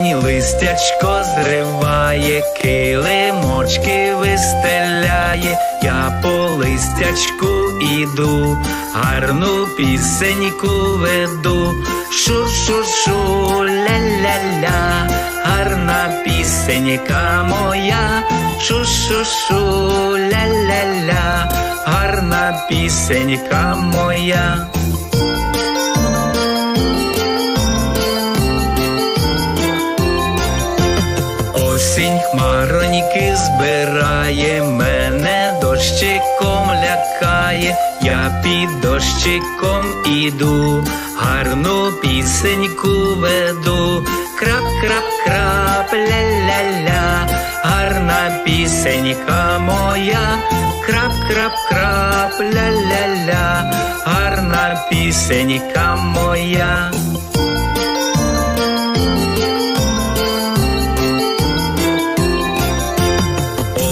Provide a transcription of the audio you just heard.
Листячко зриває, килимочки вистеляє, я по листячку іду, гарну пісеньку веду, шу-шу-шу, ля-ля-ля, гарна пісенька моя, шу-шу-шу, ля-ля-ля, гарна пісенька моя. Осінь хмароньки збирає, мене дощиком лякає, я під дощиком іду, гарну пісеньку веду, крап, крап, крап, ля-ля-ля, гарна пісенька моя, крап, крап, крап, ля-ля-ля, гарна пісенька моя.